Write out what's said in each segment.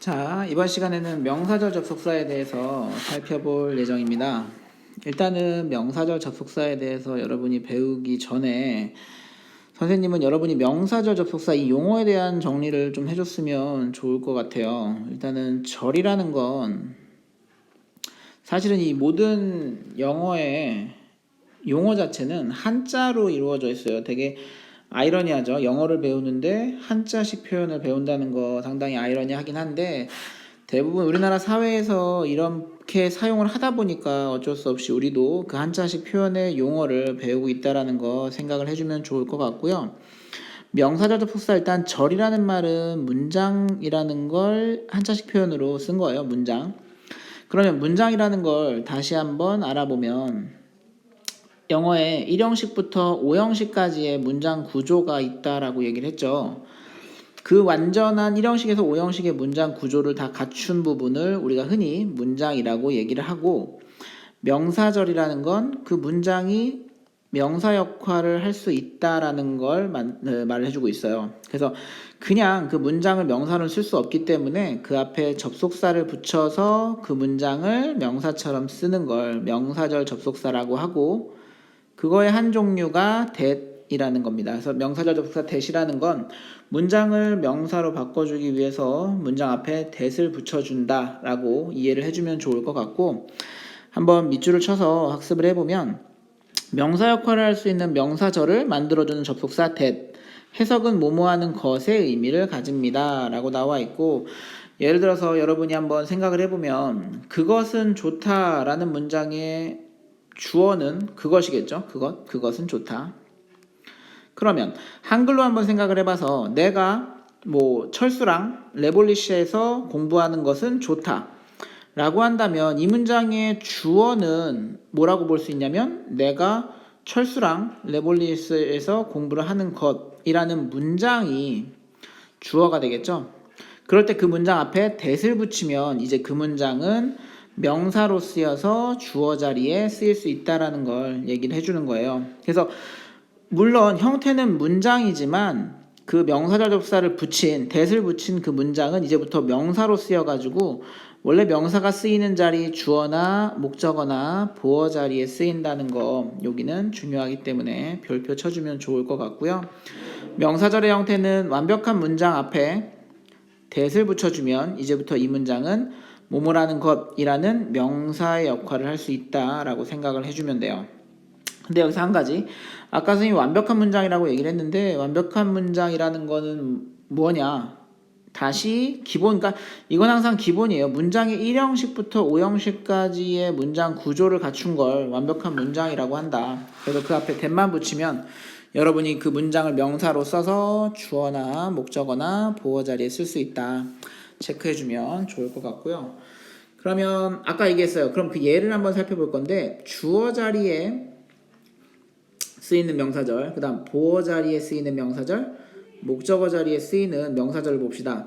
자, 이번 시간에는 명사절 접속사에 대해서 살펴볼 예정입니다. 일단은 명사절 접속사에 대해서 여러분이 배우기 전에 선생님은 여러분이 명사절 접속사 이 용어에 대한 정리를 좀 해줬으면 좋을 것 같아요. 일단은 절이라는 건 사실은 이 모든 영어의 용어 자체는 한자로 이루어져 있어요. 되게 아이러니하죠. 영어를 배우는데 한자식 표현을 배운다는 거 상당히 아이러니하긴 한데 대부분 우리나라 사회에서 이렇게 사용을 하다 보니까 어쩔 수 없이 우리도 그 한자식 표현의 용어를 배우고 있다라는 거 생각을 해주면 좋을 것 같고요. 명사절 접속사 일단 절이라는 말은 문장이라는 걸 한자식 표현으로 쓴 거예요. 문장. 그러면 문장이라는 걸 다시 한번 알아보면 영어에 1형식부터 5형식까지의 문장 구조가 있다라고 얘기를 했죠. 그 완전한 1형식에서 5형식의 문장 구조를 다 갖춘 부분을 우리가 흔히 문장이라고 얘기를 하고 명사절이라는 건 그 문장이 명사 역할을 할 수 있다라는 걸 만- 네, 말을 해주고 있어요. 그래서 그냥 그 문장을 명사로 쓸 수 없기 때문에 그 앞에 접속사를 붙여서 그 문장을 명사처럼 쓰는 걸 명사절 접속사라고 하고 그거의 한 종류가 that이라는 겁니다. 그래서 명사절 접속사 that이라는 건 문장을 명사로 바꿔주기 위해서 문장 앞에 that을 붙여준다라고 이해를 해주면 좋을 것 같고 한번 밑줄을 쳐서 학습을 해보면 명사 역할을 할 수 있는 명사절을 만들어주는 접속사 that 해석은 뭐뭐하는 것의 의미를 가집니다 라고 나와 있고 예를 들어서 여러분이 한번 생각을 해보면 그것은 좋다 라는 문장의 주어는 그것이겠죠. 그것, 그것은 좋다. 그러면 한글로 한번 생각을 해봐서 내가 뭐 철수랑 레볼리시에서 공부하는 것은 좋다. 라고 한다면 이 문장의 주어는 뭐라고 볼 수 있냐면 내가 철수랑 레볼리스에서 공부를 하는 것이라는 문장이 주어가 되겠죠. 그럴 때 그 문장 앞에 that을 붙이면 이제 그 문장은 명사로 쓰여서 주어 자리에 쓰일 수 있다라는 걸 얘기를 해주는 거예요. 그래서 물론 형태는 문장이지만 그 명사절 접사를 붙인 that을 붙인 그 문장은 이제부터 명사로 쓰여가지고 원래 명사가 쓰이는 자리 주어나 목적어나 보어 자리에 쓰인다는 거 여기는 중요하기 때문에 별표 쳐주면 좋을 것 같고요. 명사절의 형태는 완벽한 문장 앞에 that을 붙여주면 이제부터 이 문장은 뭐뭐라는 것이라는 명사의 역할을 할 수 있다라고 생각을 해주면 돼요. 근데 여기서 한 가지. 아까 선생님이 완벽한 문장이라고 얘기를 했는데 완벽한 문장이라는 거는 뭐냐? 다시 기본 그러니까 이건 항상 기본이에요. 문장의 1형식부터 5형식까지의 문장 구조를 갖춘 걸 완벽한 문장이라고 한다. 그래서 그 앞에 that만 붙이면 여러분이 그 문장을 명사로 써서 주어나 목적어나 보어 자리에 쓸 수 있다 체크해주면 좋을 것 같고요 그러면 아까 얘기했어요 그럼 그 예를 한번 살펴볼 건데 주어 자리에 쓰이는 명사절, 그 다음 보어 자리에 쓰이는 명사절, 목적어 자리에 쓰이는 명사절을 봅시다.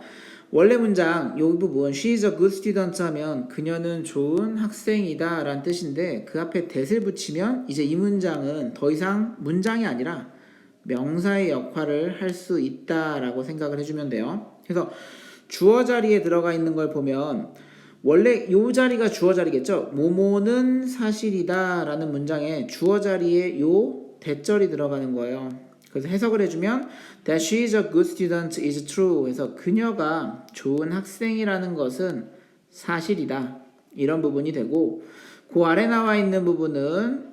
원래 문장 이 부분 she is a good student 하면 그녀는 좋은 학생이다 라는 뜻인데 그 앞에 that을 붙이면 이제 이 문장은 더 이상 문장이 아니라 명사의 역할을 할 수 있다 라고 생각을 해주면 돼요. 그래서 주어 자리에 들어가 있는 걸 보면 원래 요 자리가 주어 자리겠죠. 모모는 사실이다라는 문장에 주어 자리에 요 대절이 들어가는 거예요. 그래서 해석을 해주면 that she is a good student is true. 해서 그녀가 좋은 학생이라는 것은 사실이다. 이런 부분이 되고 그 아래 나와 있는 부분은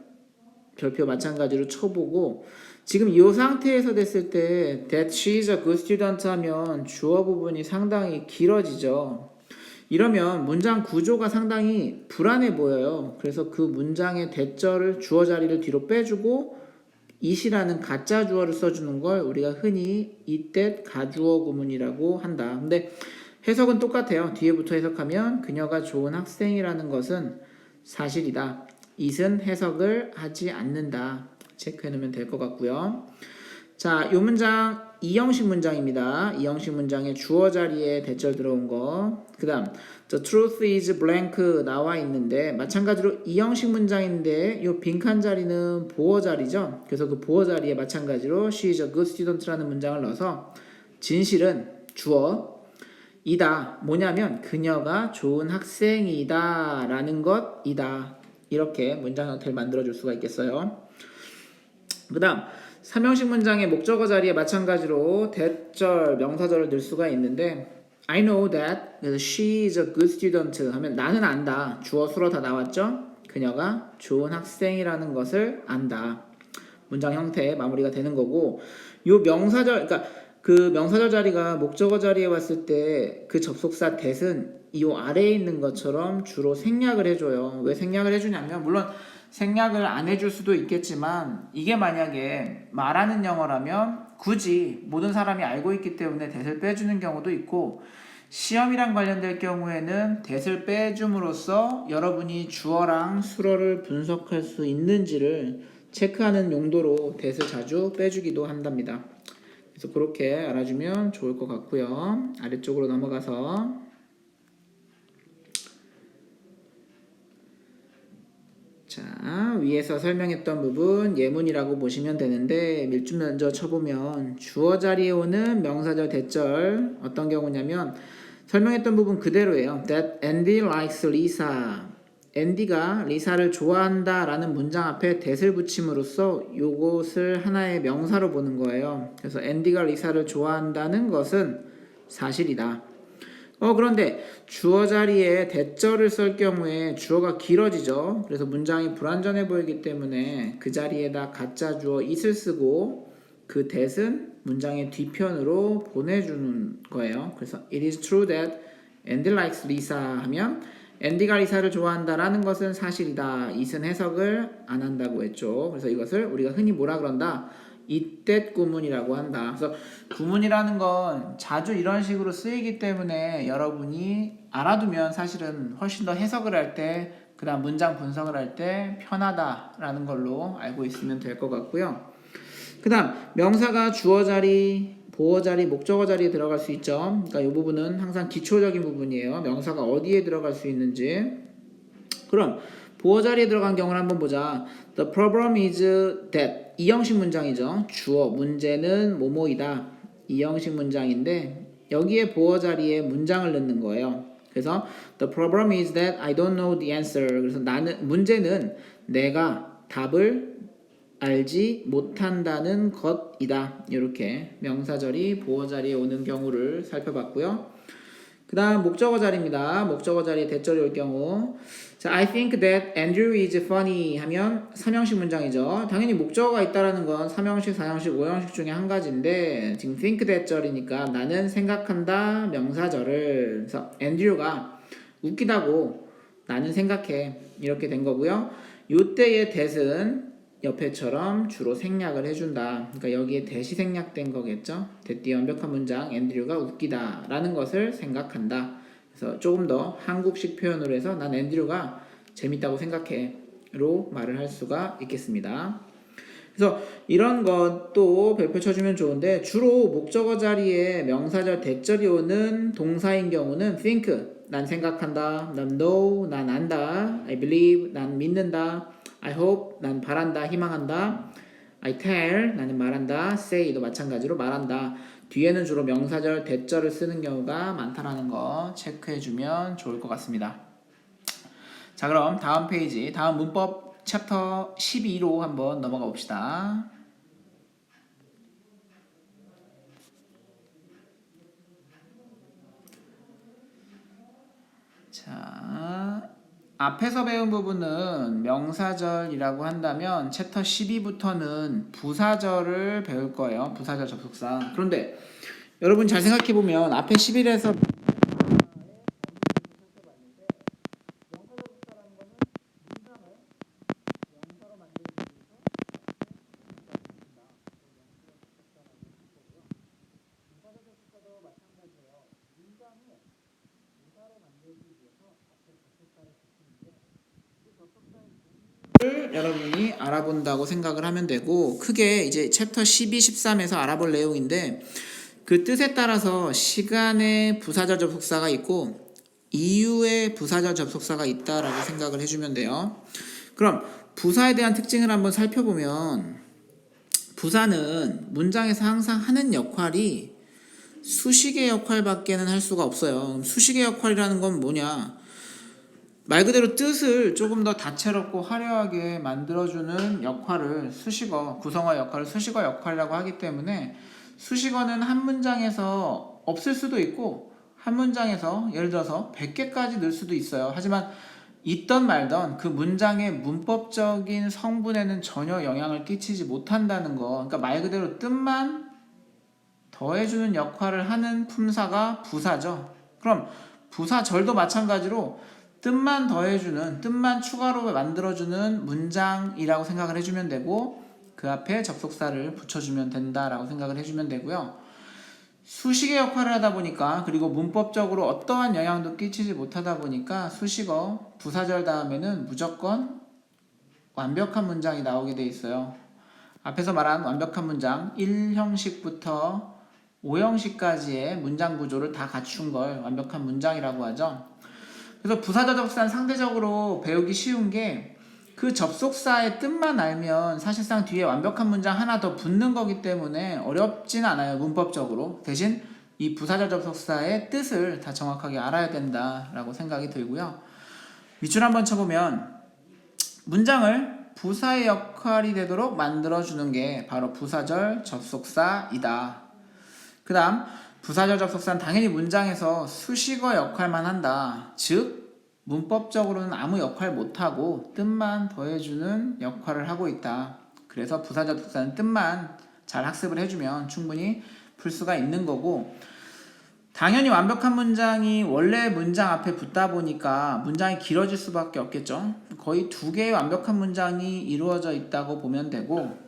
별표 마찬가지로 쳐보고 지금 이 상태에서 됐을 때 that she is a good student 하면 주어 부분이 상당히 길어지죠. 이러면 문장 구조가 상당히 불안해 보여요. 그래서 그 문장의 대절을 주어 자리를 뒤로 빼주고 it이라는 가짜 주어를 써주는 걸 우리가 흔히 이때 가주어 구문이라고 한다. 근데 해석은 똑같아요. 뒤에부터 해석하면 그녀가 좋은 학생이라는 것은 사실이다. it은 해석을 하지 않는다. 체크해 놓으면 될 것 같고요. 자, 이 문장 이형식 문장입니다. 이형식 문장에 주어 자리에 대절 들어온 거. 그다음 the truth is blank 나와 있는데 마찬가지로 이형식 문장인데 이 빈칸 자리는 보어 자리죠. 그래서 그 보어 자리에 마찬가지로 she is a good student라는 문장을 넣어서 진실은 주어 이다. 뭐냐면 그녀가 좋은 학생이다라는 것이다. 이렇게 문장 형태를 만들어 줄 수가 있겠어요. 그 다음 삼형식 문장의 목적어 자리에 마찬가지로 대절, 명사절을 넣을 수가 있는데 I know that she is a good student 하면 나는 안다. 주어 수로 다 나왔죠? 그녀가 좋은 학생이라는 것을 안다. 문장 형태 마무리가 되는 거고 요 명사절 그러니까 그 명사절 자리가 목적어 자리에 왔을 때 그 접속사 that은 이 아래에 있는 것처럼 주로 생략을 해줘요. 왜 생략을 해주냐면 물론 생략을 안 해줄 수도 있겠지만 이게 만약에 말하는 영어라면 굳이 모든 사람이 알고 있기 때문에 that을 빼주는 경우도 있고 시험이랑 관련될 경우에는 that을 빼줌으로써 여러분이 주어랑 수어를 분석할 수 있는지를 체크하는 용도로 that을 자주 빼주기도 한답니다. 그래서 그렇게 알아주면 좋을 것 같고요. 아래쪽으로 넘어가서 자 위에서 설명했던 부분 예문이라고 보시면 되는데 밀주 먼저 쳐보면 주어 자리에 오는 명사절 대절 어떤 경우냐면 설명했던 부분 그대로예요. That Andy likes Lisa. 앤디가 리사를 좋아한다 라는 문장 앞에 that을 붙임으로써 요것을 하나의 명사로 보는 거예요. 그래서 앤디가 리사를 좋아한다는 것은 사실이다. 어 그런데 주어 자리에 대절을 쓸 경우에 주어가 길어지죠. 그래서 문장이 불완전해 보이기 때문에 그 자리에다 가짜 주어 it을 쓰고 그 that은 문장의 뒤편으로 보내주는 거예요. 그래서 it is true that Andy likes Lisa 하면 앤디가 리사를 좋아한다라는 것은 사실이다. it은 해석을 안 한다고 했죠. 그래서 이것을 우리가 흔히 뭐라 그런다? 이때 구문이라고 한다. 그래서 구문이라는 건 자주 이런 식으로 쓰이기 때문에 여러분이 알아두면 사실은 훨씬 더 해석을 할 때, 그 다음 문장 분석을 할 때 편하다라는 걸로 알고 있으면 될 것 같고요. 그 다음 명사가 주어 자리, 보어 자리, 목적어 자리에 들어갈 수 있죠. 그러니까 이 부분은 항상 기초적인 부분이에요. 명사가 어디에 들어갈 수 있는지. 그럼 보어 자리에 들어간 경우를 한번 보자. The problem is that 이 형식 문장이죠. 주어 문제는 뭐뭐이다. 이 형식 문장인데 여기에 보어 자리에 문장을 넣는 거예요. 그래서 the problem is that I don't know the answer. 그래서 나는 문제는 내가 답을 알지 못한다는 것이다. 이렇게 명사절이 보어 자리에 오는 경우를 살펴봤고요. 그 다음 목적어 자리입니다. 목적어 자리에 대절이 올 경우 자, I think that Andrew is funny 하면 삼형식 문장이죠. 당연히 목적어가 있다라는 건 삼형식, 사형식, 오형식 중에 한 가지인데 지금 think that 절이니까 나는 생각한다 명사절을 그래서 Andrew가 웃기다고 나는 생각해 이렇게 된 거고요. 요때의 that은 옆에처럼 주로 생략을 해준다. 그러니까 여기에 대시 생략된 거겠죠. 대띠 완벽한 문장 앤드류가 웃기다라는 것을 생각한다. 그래서 조금 더 한국식 표현으로 해서 난 앤드류가 재밌다고 생각해 로 말을 할 수가 있겠습니다. 그래서 이런 것도 별표 쳐주면 좋은데 주로 목적어 자리에 명사절 대절이 오는 동사인 경우는 think 난 생각한다, 난 know 난 안다, I believe 난 믿는다. I hope 난 바란다 희망한다 I tell 나는 말한다 say도 마찬가지로 말한다 뒤에는 주로 명사절 대절을 쓰는 경우가 많다라는 거 체크해주면 좋을 것 같습니다. 자 그럼 다음 페이지 다음 문법 챕터 12로 한번 넘어가 봅시다. 자 앞에서 배운 부분은 명사절이라고 한다면 챕터 12부터는 부사절을 배울 거예요. 부사절 접속사. 그런데 여러분 잘 생각해 보면 앞에 11에서 를 여러분이 알아본다고 생각을 하면 되고 크게 이제 챕터 12, 13에서 알아볼 내용인데 그 뜻에 따라서 시간의 부사절 접속사가 있고 이유의 부사절 접속사가 있다라고 생각을 해주면 돼요. 그럼 부사에 대한 특징을 한번 살펴보면 부사는 문장에서 항상 하는 역할이 수식의 역할밖에는 할 수가 없어요. 수식의 역할이라는 건 뭐냐? 말 그대로 뜻을 조금 더 다채롭고 화려하게 만들어주는 역할을 수식어, 구성어 역할을 수식어 역할이라고 하기 때문에 수식어는 한 문장에서 없을 수도 있고 한 문장에서 예를 들어서 100개까지 넣을 수도 있어요. 하지만 있던 말던 그 문장의 문법적인 성분에는 전혀 영향을 끼치지 못한다는 거. 그러니까 말 그대로 뜻만 더해주는 역할을 하는 품사가 부사죠. 그럼 부사절도 마찬가지로 뜻만 더해주는, 뜻만 추가로 만들어주는 문장이라고 생각을 해주면 되고, 그 앞에 접속사를 붙여주면 된다라고 생각을 해주면 되고요. 수식의 역할을 하다 보니까, 그리고 문법적으로 어떠한 영향도 끼치지 못하다 보니까, 수식어, 부사절 다음에는 무조건 완벽한 문장이 나오게 돼 있어요. 앞에서 말한 완벽한 문장, 1형식부터 5형식까지의 문장 구조를 다 갖춘 걸 완벽한 문장이라고 하죠. 그래서 부사절 접속사는 상대적으로 배우기 쉬운 게 그 접속사의 뜻만 알면 사실상 뒤에 완벽한 문장 하나 더 붙는 거기 때문에 어렵진 않아요 문법적으로. 대신 이 부사절 접속사의 뜻을 다 정확하게 알아야 된다라고 생각이 들고요. 밑줄 한번 쳐보면 문장을 부사의 역할이 되도록 만들어주는 게 바로 부사절 접속사이다. 그 다음 부사절 접속사는 당연히 문장에서 수식어 역할만 한다. 즉 문법적으로는 아무 역할 못하고 뜻만 더해주는 역할을 하고 있다. 그래서 부사절 접속사는 뜻만 잘 학습을 해주면 충분히 풀 수가 있는 거고 당연히 완벽한 문장이 원래 문장 앞에 붙다 보니까 문장이 길어질 수밖에 없겠죠. 거의 두 개의 완벽한 문장이 이루어져 있다고 보면 되고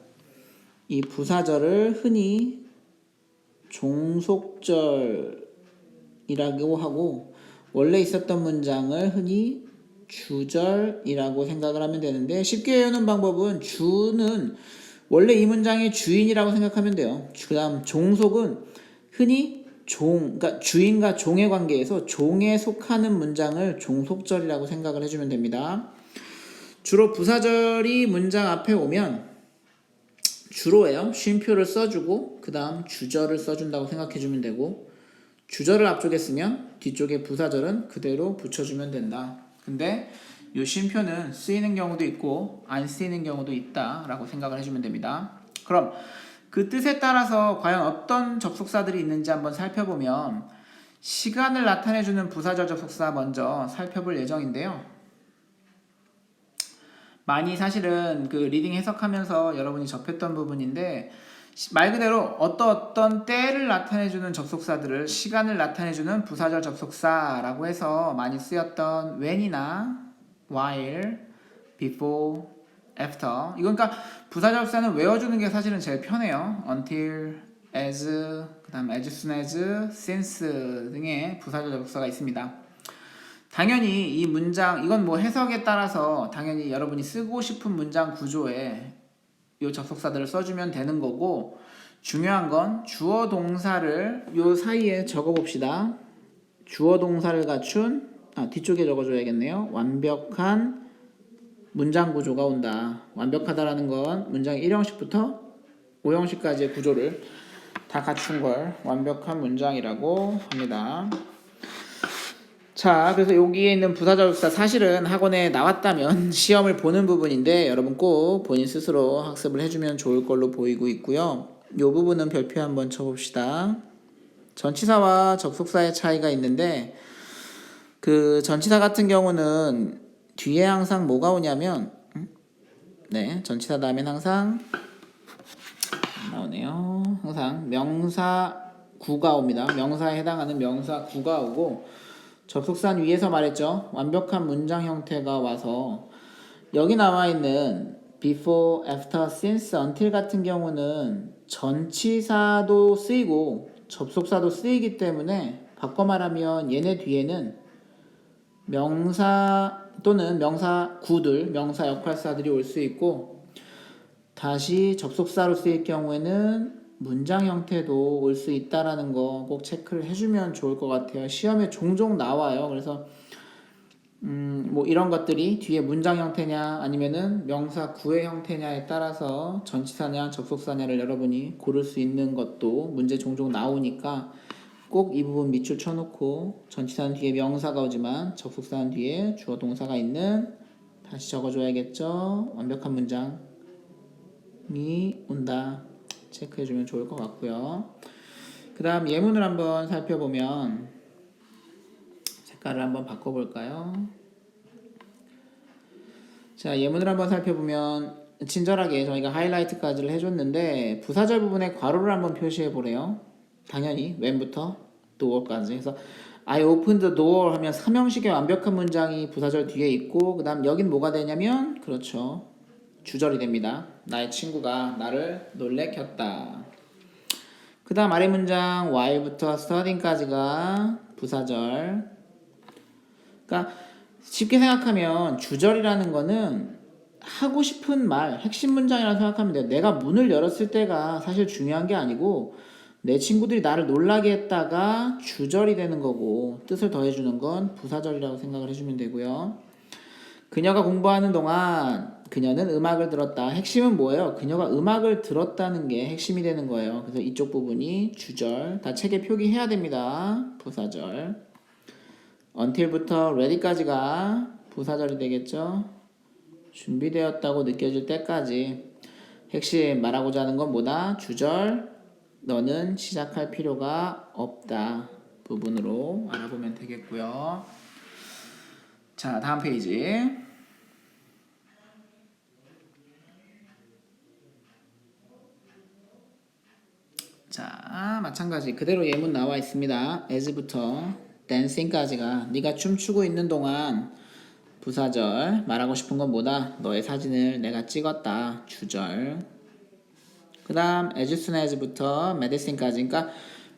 이 부사절을 흔히 종속절이라고 하고 원래 있었던 문장을 흔히 주절이라고 생각을 하면 되는데 쉽게 외우는 방법은 주는 원래 이 문장의 주인이라고 생각하면 돼요. 그다음 종속은 흔히 종, 그러니까 주인과 종의 관계에서 종에 속하는 문장을 종속절이라고 생각을 해주면 됩니다. 주로 부사절이 문장 앞에 오면 주로예요. 쉼표를 써주고 그 다음 주절을 써준다고 생각해주면 되고 주절을 앞쪽에 쓰면 뒤쪽에 부사절은 그대로 붙여주면 된다. 근데 이 쉼표는 쓰이는 경우도 있고 안 쓰이는 경우도 있다라고 생각을 해주면 됩니다. 그럼 그 뜻에 따라서 과연 어떤 접속사들이 있는지 한번 살펴보면 시간을 나타내주는 부사절 접속사 먼저 살펴볼 예정인데요. 많이 사실은 그 리딩 해석하면서 여러분이 접했던 부분인데 말 그대로 어떤 어떤 때를 나타내주는 접속사들을 시간을 나타내주는 부사절 접속사라고 해서 많이 쓰였던 when이나 while, before, after 이건 그러니까 부사절 접속사는 외워주는 게 사실은 제일 편해요. until, as, 그 다음 as soon as, since 등의 부사절 접속사가 있습니다. 당연히 이 문장 이건 뭐 해석에 따라서 당연히 여러분이 쓰고 싶은 문장 구조에 이 접속사들을 써주면 되는 거고 중요한 건 주어 동사를 요 사이에 적어 봅시다. 주어 동사를 갖춘 아 뒤쪽에 적어줘야겠네요. 완벽한 문장 구조가 온다. 완벽하다라는 건 문장 1형식부터 5형식까지의 구조를 다 갖춘 걸 완벽한 문장이라고 합니다. 자, 그래서 여기에 있는 부사절사 사실은 학원에 나왔다면 시험을 보는 부분인데 여러분 꼭 본인 스스로 학습을 해주면 좋을 걸로 보이고 있고요. 이 부분은 별표 한번 쳐봅시다. 전치사와 접속사의 차이가 있는데 그 전치사 같은 경우는 뒤에 항상 뭐가 오냐면 음? 네, 전치사 다음엔 항상 나오네요. 항상 명사 구가 옵니다. 명사에 해당하는 명사 구가 오고 접속사는 위에서 말했죠. 완벽한 문장 형태가 와서 여기 나와 있는 before, after, since, until 같은 경우는 전치사도 쓰이고 접속사도 쓰이기 때문에 바꿔 말하면 얘네 뒤에는 명사 또는 명사 구들, 명사 역할사들이 올 수 있고 다시 접속사로 쓰일 경우에는 문장 형태도 올 수 있다라는 거 꼭 체크를 해주면 좋을 것 같아요. 시험에 종종 나와요. 그래서 음, 뭐 이런 것들이 뒤에 문장 형태냐 아니면은 명사 구의 형태냐에 따라서 전치사냐 접속사냐를 여러분이 고를 수 있는 것도 문제 종종 나오니까 꼭 이 부분 밑줄 쳐놓고 전치사는 뒤에 명사가 오지만 접속사는 뒤에 주어 동사가 있는 다시 적어줘야겠죠. 완벽한 문장이 온다. 체크해 주면 좋을 것 같고요. 그 다음 예문을 한번 살펴보면 색깔을 한번 바꿔볼까요? 자, 예문을 한번 살펴보면 친절하게 저희가 하이라이트까지를 해줬는데 부사절 부분에 괄호를 한번 표시해 보래요. 당연히 when부터 door까지. 그래서 I opened the door 하면 삼형식의 완벽한 문장이 부사절 뒤에 있고 그 다음 여긴 뭐가 되냐면 그렇죠. 주절이 됩니다. 나의 친구가 나를 놀래켰다. 그 다음 아래 문장 while부터 studying까지가 부사절. 그러니까 쉽게 생각하면 주절이라는 거는 하고 싶은 말, 핵심 문장이라고 생각하면 돼요. 내가 문을 열었을 때가 사실 중요한 게 아니고 내 친구들이 나를 놀라게 했다가 주절이 되는 거고 뜻을 더해주는 건 부사절이라고 생각을 해주면 되고요. 그녀가 공부하는 동안 그녀는 음악을 들었다. 핵심은 뭐예요? 그녀가 음악을 들었다는 게 핵심이 되는 거예요. 그래서 이쪽 부분이 주절. 다 책에 표기해야 됩니다. 부사절. until부터 ready까지가 부사절이 되겠죠. 준비되었다고 느껴질 때까지 핵심 말하고자 하는 건 뭐다? 주절 너는 시작할 필요가 없다 부분으로 알아보면 되겠고요. 자 다음 페이지 자 마찬가지 그대로 예문 나와 있습니다. as부터 dancing까지가 네가 춤추고 있는 동안 부사절 말하고 싶은 건 뭐다? 너의 사진을 내가 찍었다. 주절. 그 다음 as soon as부터 medicine까지 그러니까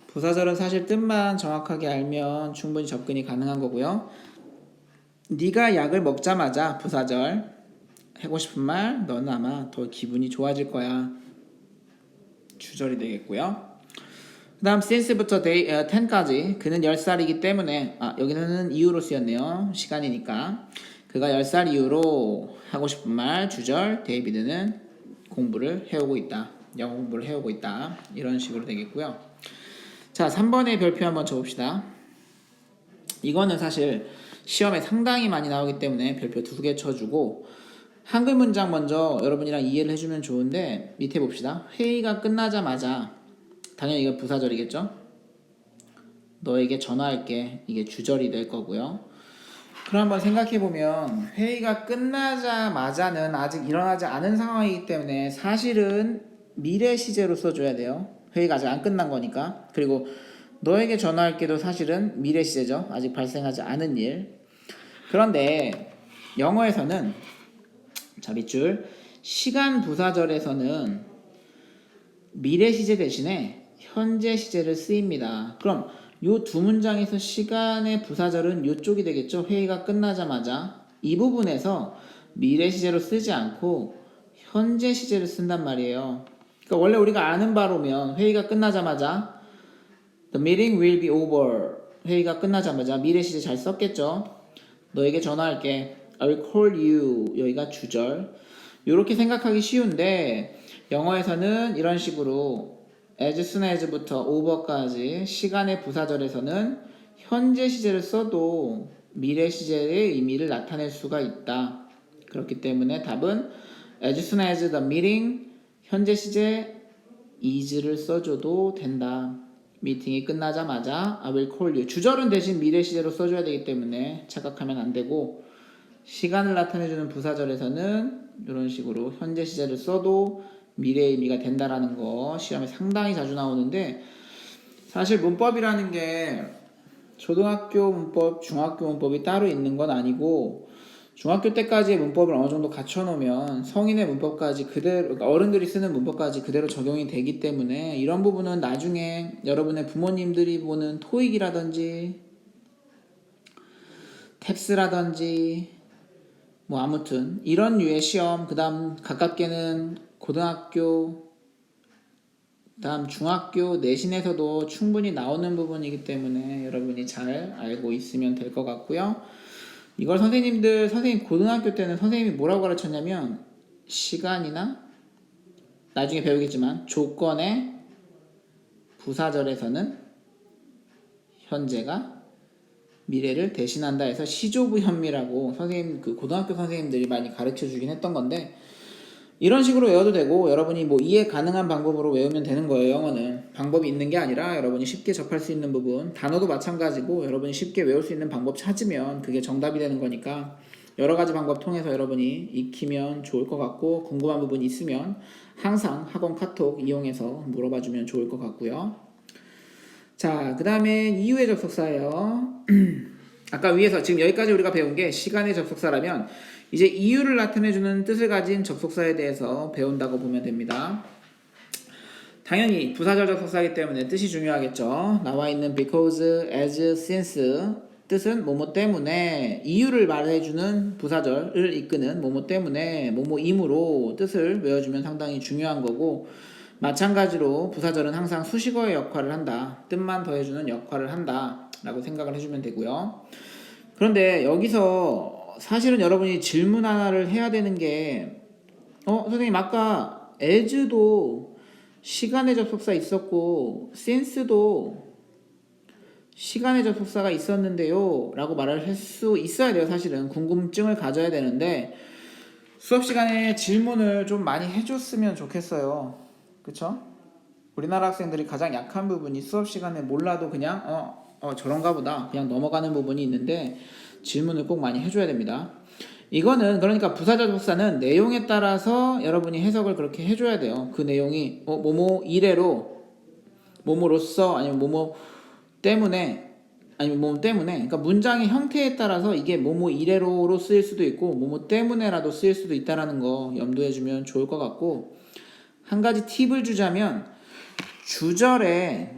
부사절은 사실 뜻만 정확하게 알면 충분히 접근이 가능한 거고요. 네가 약을 먹자마자 부사절 하고 싶은 말 너는 아마 더 기분이 좋아질 거야. 주절이 되겠고요. 그 다음 since부터 day, 어, 10까지 그는 10살이기 때문에 아 여기는 이유로 쓰였네요. 시간이니까 그가 10살 이후로 하고 싶은 말 주절 데이비드는 공부를 해오고 있다. 영어 공부를 해오고 있다. 이런 식으로 되겠고요. 자 3번의 별표 한번 쳐봅시다. 이거는 사실 시험에 상당히 많이 나오기 때문에 별표 두 개 쳐주고 한글 문장 먼저 여러분이랑 이해를 해주면 좋은데 밑에 봅시다. 회의가 끝나자마자 당연히 이거 부사절이겠죠? 너에게 전화할게. 이게 주절이 될 거고요. 그럼 한번 생각해 보면 회의가 끝나자마자는 아직 일어나지 않은 상황이기 때문에 사실은 미래 시제로 써줘야 돼요. 회의가 아직 안 끝난 거니까. 그리고 너에게 전화할게도 사실은 미래 시제죠. 아직 발생하지 않은 일. 그런데 영어에서는 자 밑줄 시간 부사절에서는 미래 시제 대신에 현재 시제를 쓰입니다. 그럼 요 두 문장에서 시간의 부사절은 요쪽이 되겠죠. 회의가 끝나자마자 이 부분에서 미래 시제로 쓰지 않고 현재 시제를 쓴단 말이에요. 그러니까 원래 우리가 아는 바로면 회의가 끝나자마자 The meeting will be over. 회의가 끝나자마자 미래 시제 잘 썼겠죠. 너에게 전화할게. I will call you. 여기가 주절. 이렇게 생각하기 쉬운데 영어에서는 이런 식으로 as soon as부터 over까지 시간의 부사절에서는 현재 시제를 써도 미래 시제의 의미를 나타낼 수가 있다. 그렇기 때문에 답은 as soon as the meeting 현재 시제 is를 써줘도 된다. 미팅이 끝나자마자 I will call you. 주절은 대신 미래 시제로 써줘야 되기 때문에 착각하면 안 되고 시간을 나타내주는 부사절에서는 이런 식으로 현재 시제를 써도 미래의 의미가 된다라는 거 시험에 상당히 자주 나오는데 사실 문법이라는 게 초등학교 문법, 중학교 문법이 따로 있는 건 아니고 중학교 때까지의 문법을 어느 정도 갖춰놓으면 성인의 문법까지 그대로 그러니까 어른들이 쓰는 문법까지 그대로 적용이 되기 때문에 이런 부분은 나중에 여러분의 부모님들이 보는 토익이라든지 탭스라든지 뭐 아무튼 이런 류의 시험 그다음 가깝게는 고등학교 다음 중학교 내신에서도 충분히 나오는 부분이기 때문에 여러분이 잘 알고 있으면 될 것 같고요. 이걸 선생님들 선생님 고등학교 때는 선생님이 뭐라고 가르쳤냐면 시간이나 나중에 배우겠지만 조건의 부사절에서는 현재가 미래를 대신한다 해서 시조부 현미라고 선생님 그 고등학교 선생님들이 많이 가르쳐 주긴 했던 건데 이런 식으로 외워도 되고 여러분이 뭐 이해 가능한 방법으로 외우면 되는 거예요 영어는. 방법이 있는 게 아니라 여러분이 쉽게 접할 수 있는 부분 단어도 마찬가지고 여러분이 쉽게 외울 수 있는 방법 찾으면 그게 정답이 되는 거니까 여러 가지 방법 통해서 여러분이 익히면 좋을 것 같고 궁금한 부분 이 있으면 항상 학원 카톡 이용해서 물어봐 주면 좋을 것 같고요 자, 그 다음에 이후의 접속사예요. 아까 위에서 지금 여기까지 우리가 배운 게 시간의 접속사라면 이제 이유를 나타내주는 뜻을 가진 접속사에 대해서 배운다고 보면 됩니다. 당연히 부사절 접속사이기 때문에 뜻이 중요하겠죠. 나와 있는 because, as, since 뜻은 뭐뭐 때문에 이유를 말해주는 부사절을 이끄는 뭐뭐 때문에 뭐뭐임으로 뜻을 외워주면 상당히 중요한 거고 마찬가지로 부사절은 항상 수식어의 역할을 한다. 뜻만 더해주는 역할을 한다. 라고 생각을 해주면 되고요. 그런데 여기서 사실은 여러분이 질문 하나를 해야 되는 게, 어, 선생님, 아까 as도 시간의 접속사 있었고, since도 시간의 접속사가 있었는데요. 라고 말을 할 수 있어야 돼요. 사실은. 궁금증을 가져야 되는데, 수업 시간에 질문을 좀 많이 해줬으면 좋겠어요. 그쵸? 우리나라 학생들이 가장 약한 부분이 수업 시간에 몰라도 그냥 어, 어 저런가 보다 그냥 넘어가는 부분이 있는데 질문을 꼭 많이 해줘야 됩니다. 이거는 그러니까 부사절 접사는 내용에 따라서 여러분이 해석을 그렇게 해줘야 돼요. 그 내용이 어, 뭐뭐 이래로 뭐뭐로써 아니면 뭐뭐 때문에 아니면 뭐뭐 때문에 그러니까 문장의 형태에 따라서 이게 뭐뭐 이래로로 쓰일 수도 있고 뭐뭐 때문에라도 쓰일 수도 있다라는 거 염두해 주면 좋을 것 같고 한 가지 팁을 주자면 주절에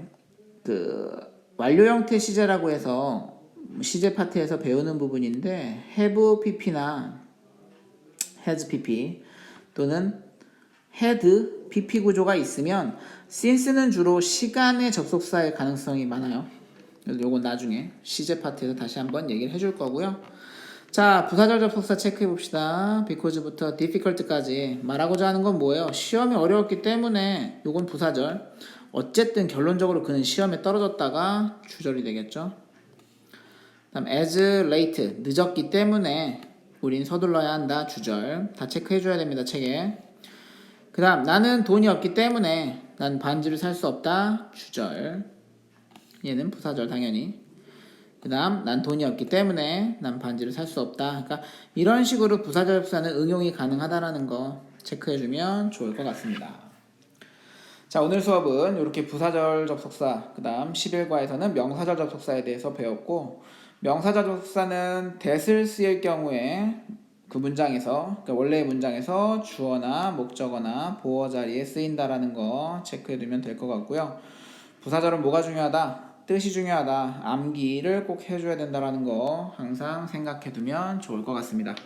그 완료 형태 시제라고 해서 시제 파트에서 배우는 부분인데 have pp나 has pp 또는 had pp 구조가 있으면 since는 주로 시간의 접속사의 가능성이 많아요. 요건 나중에 시제 파트에서 다시 한번 얘기를 해줄 거고요. 자, 부사절 접속사 체크해 봅시다. because부터 difficult까지 말하고자 하는 건 뭐예요? 시험이 어려웠기 때문에 요건 부사절. 어쨌든 결론적으로 그는 시험에 떨어졌다가 주절이 되겠죠. 다음 as late 늦었기 때문에 우린 서둘러야 한다 주절 다 체크해 줘야 됩니다 책에. 그다음 나는 돈이 없기 때문에 난 반지를 살 수 없다 주절. 얘는 부사절 당연히. 그 다음, 난 돈이 없기 때문에 난 반지를 살 수 없다. 그러니까 이런 식으로 부사절 접사는 응용이 가능하다라는 거 체크해주면 좋을 것 같습니다. 자, 오늘 수업은 이렇게 부사절 접속사, 그 다음 11과에서는 명사절 접속사에 대해서 배웠고, 명사절 접속사는 대을 쓰일 경우에 그 문장에서, 그러니까 원래의 문장에서 주어나 목적어나 보어 자리에 쓰인다라는 거 체크해두면 될 것 같고요. 부사절은 뭐가 중요하다? 뜻이 중요하다. 암기를 꼭 해줘야 된다라는 거 항상 생각해 두면 좋을 것 같습니다.